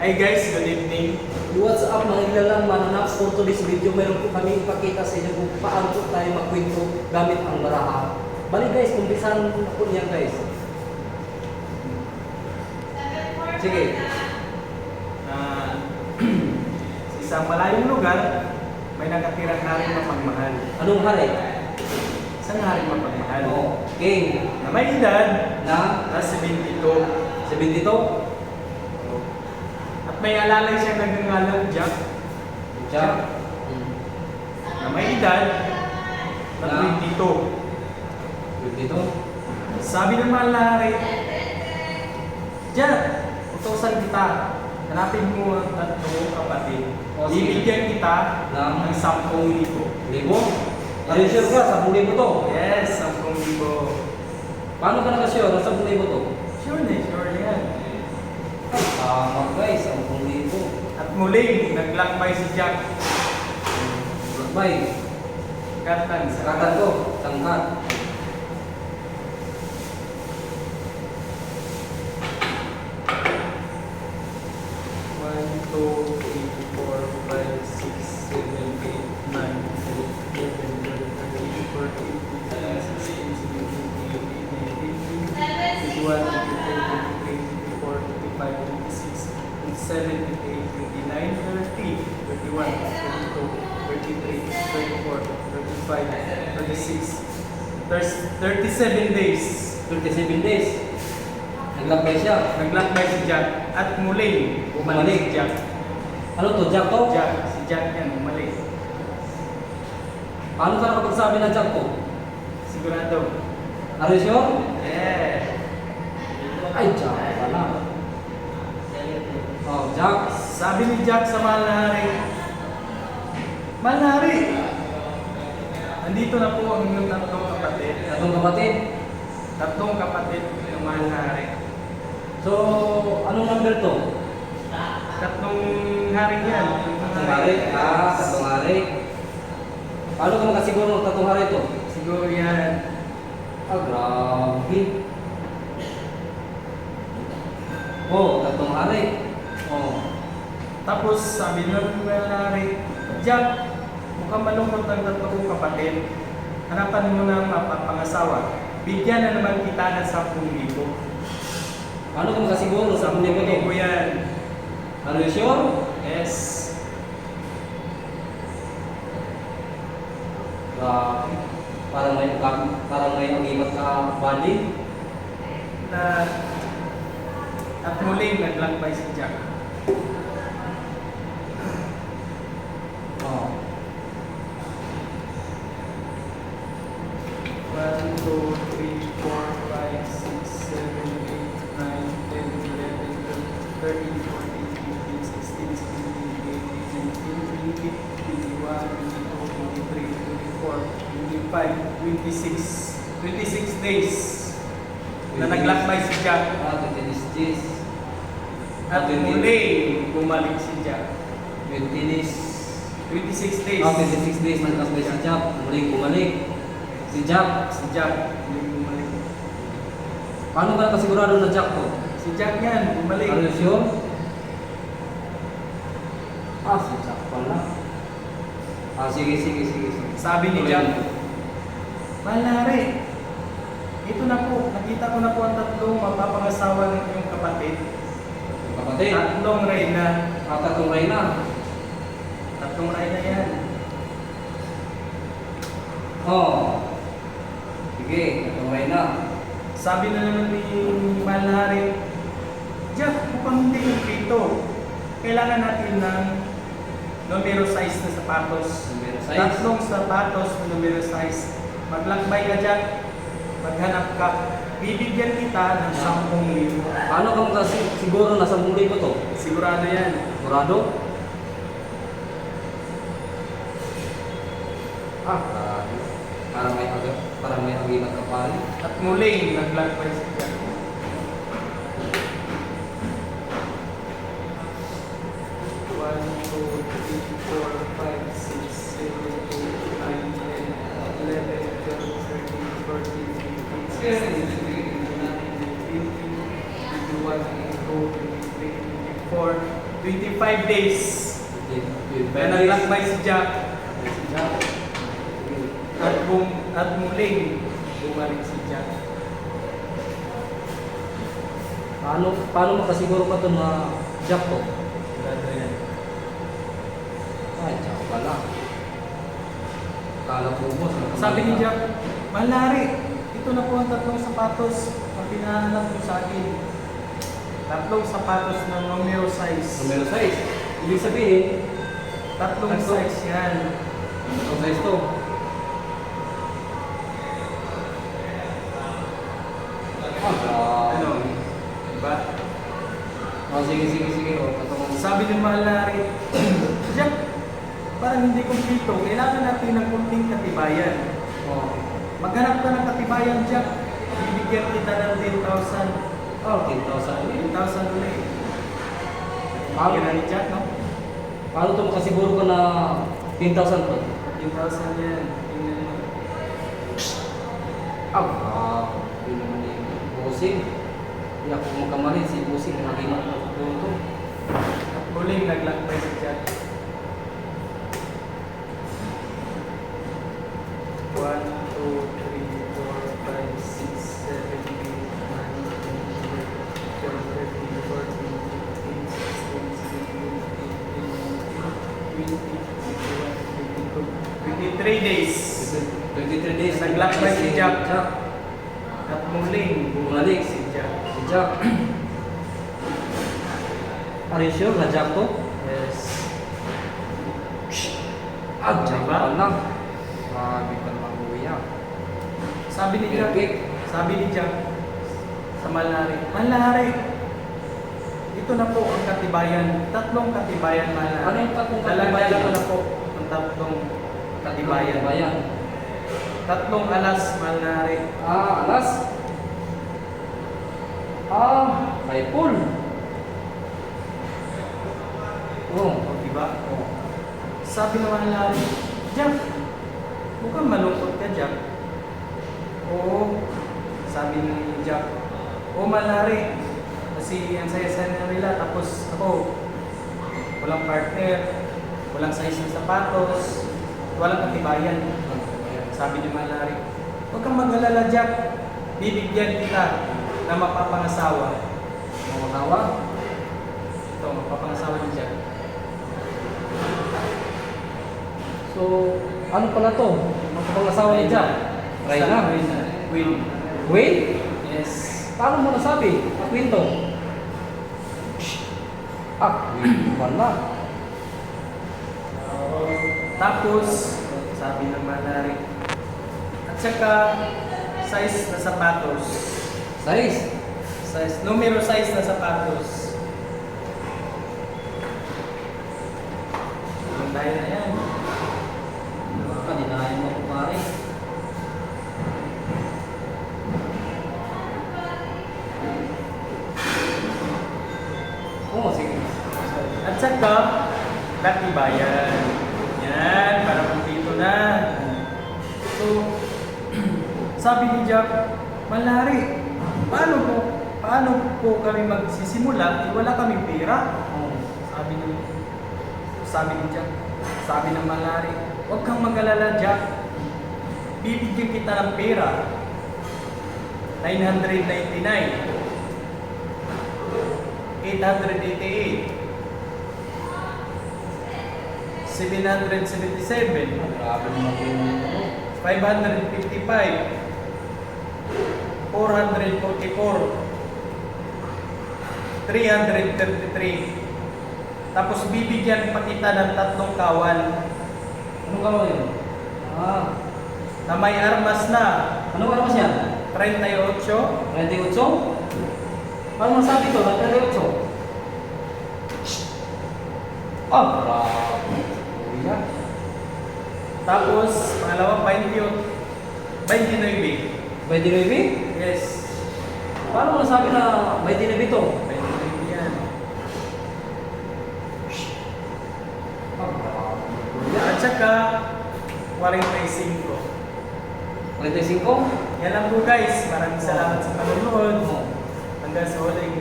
Hi guys, good evening. What's up mga ilalang mananaps for today's video meron po kami ipakita sa inyo kung paano po tayo magkwento gamit ang baraha. Bali guys, kumpisahan na po niyan guys. Sige. Ah, sa isang malayong lugar, may nakatirang haring mapagmahal. Anong hari? Isang haring mapagmahal. Oo. King. Na may edad Na na 72. 72 may alalay siya nagngangalan Jack. Jack. Hmm. Na may edad na 22. 22? Sabi ng mga lalaki, Jack, utosan kita. Hanapin mo ang tatlo kapatid. Oh, o, Ibigyan kita ng 10,000. Libo? Yes. Ano sure ka? 10,000 to? Yes, 10,000. Paano ka na nakasure? 10,000 naglakbay si Jack. Bay, Katan sa katan ko, tangkat. One, two, three, four, 34, 35, 36, 37 days. 37 days. Naglakbay siya. Naglakbay si Jack. At muli, bumalik si Jack. Ano to? Jack to? Jack. Si Jack yan, bumalik. Paano ka nakapagsabi na Jack to? Sigurado. Are you sure? Yeah. Ay, Jack pala. Oh, Jack. Sabi ni Jack sa mahal na Mahal na hari, nandito na po ang inyong tatlong kapatid. Atong kapatid. Tatlong kapatid ng mahal na hari. So, anong number to? Tatlong hari yan. Tatlong hari? Ah, tatlong hari. Paano ka makasiguro ng tatlong hari to? Siguro yan. Ah, grabe. Oh, tatlong hari. Oh. Tapos sabi ng mahal na hari, Jack, mukhang malungkot ang tatlong kapatid. Hanapan mo ng mapapangasawa. Bigyan na naman kita ng 10,000. Paano ka makasiguro sa Sa libo to? ko yan. Are you sure? Yes. Grabe. Parang may parang may agimat ka bali. Na at muling naglakbay si Jack. 26, 26 days na naglakbay si Jack. Ah, 20 days. At muling bumalik si Jack. 20 days. 26 days. Ah, 26 days naglakbay si Jack. Muling bumalik. Si Jack. Si Jack, muling bumalik. Paano ka nakasigurado na Jack to? Si Jack yan, bumalik. Are you sure? Ah, si Jack pala. Ah, sige, sige, sige. sige. Sabi ni Jack, hari, ito na po, nakita ko na po ang tatlong mapapangasawa ng iyong kapatid. Kapatid. Tatlong reyna. Ah, tatlong reyna. Tatlong reyna yan. Oh. Sige, tatlong reyna. Sabi na naman ni na hari, Jack, mukhang hindi kompleto. Kailangan natin ng numero 6 na sapatos. Numero size. Tatlong sapatos na numero 6. Maglakbay ka Jack, maghanap ka. Bibigyan kita ng 10,000. Paano ka makasiguro na 10,000 to? Sigurado yan. Sigurado? Ah, grabe. Parang may agad, parang may agimat ka pare. At muling naglakbay si Jack. One, two, three, four, five, six, seven, eight, nine, ten, eleven, twelve, thirteen, fourteen, fifteen, sixteen, seventeen, nineteen, twenty, twenty-one, twenty-two, twenty-three, twenty-four, 25 days. Kaya Na naglakbay si Jack at, bum, at muling bumalik si Jack. Paano, paano makasiguro ka ito na Jack to? Sigurado yan. Ay, Jack pala. Kala po mo. Sabi ni Jack, Malari, ito na po ang tatlong sapatos na pinahanap mo sa akin. Tatlong sapatos ng numero size. Numero 6. Ibig sabihin, Tatlong Tatlo. size yan. ito size to. Sige, sige, sige. Oh, patungan. Sabi ni Malari, Jack, parang hindi kumpleto. Kailangan natin ng kunting katibayan. Oh. Maghanap ka ng katibayan, Jack. Bibigyan kita ng 10,000. Oh, 10,000. 10,000 ulit. Paano? Na ni Jack, no? Paano ito makasiguro ka na 10,000 to? 10,000 yan. Tingnan mo. Ah, ah, yun naman yung bossing. Hindi ako magkamali, si bossing na naging ako to. At muling naglakbay si Jack. One, two, three, four, five, six, seven, eight, nine, ten, eleven, twelve, thirteen, fourteen, fifteen, sixteen, seventeen, eighteen, nineteen, twenty, twenty-one, twenty-two, twenty-three days. 23 days. Naglakbay si. Jack. At muling Bumalik. si Jack. Si Jack. Are you sure to? Yes. Ah, Diba? pa lang. Grabe ka naman kuya. Sabi ni Jack, sabi ni Jack sa Malari, Malari, ito na po ang katibayan, tatlong katibayan Malari. Ano yung tatlong katibayan? dala ko na po ang tatlong katibayan. Bayan. Tatlong alas Malari. Ah, alas. Ah, may pool. Oh. O, diba? O. Sabi ng Malari, Jack, mukhang malungkot ka, Jack. Oo. Sabi ni Jack, Oo, Malari. Kasi ang saya-saya nila. Tapos ako, walang partner, walang size ng sapatos, walang katibayan. Sabi ni Malari, huwag kang mag-alala, Jack. Bibigyan kita na mapapangasawa. Mga tawag. Ito, mapapangasawa ni Jack. So, ano pala to? Magpapangasawa ni Jack? Reyna. Reyna. Win. Wait, Yes. paano mo nasabi? Ang kwento? Ah, wait pala. Tapos, sabi ng Malari, at saka, size na sapatos. Size. Size, numero size na sapatos. Tayo na yan. Pare. Oh, sige. At saka, katibayan. Yan, para dito na. So, sabi ni Jack, Malari, paano po, paano po kami magsisimula? Eh, wala kaming pera. Oh. Sabi ni, sabi ni Jack, sabi ng Malari, huwag kang mag-alala, Jack. Bibigyan kita ng pera. 999. 888. 777. Grabe naman po yung ano. 555. 444. 333. Tapos bibigyan pa kita ng tatlong kawan Anong kawan yun? Ah, na may armas na anong araw yan? 38, 28? Paano masabi to? 28? Ah, grabe. Kuya. tapos pangalawa 28, 29. 29? Yes, Paano mo nasabi na 29 to? 29 yan. Ah. At saka 45. 45? Yan lang po guys. Maraming salamat sa panonood. Hanggang sa huling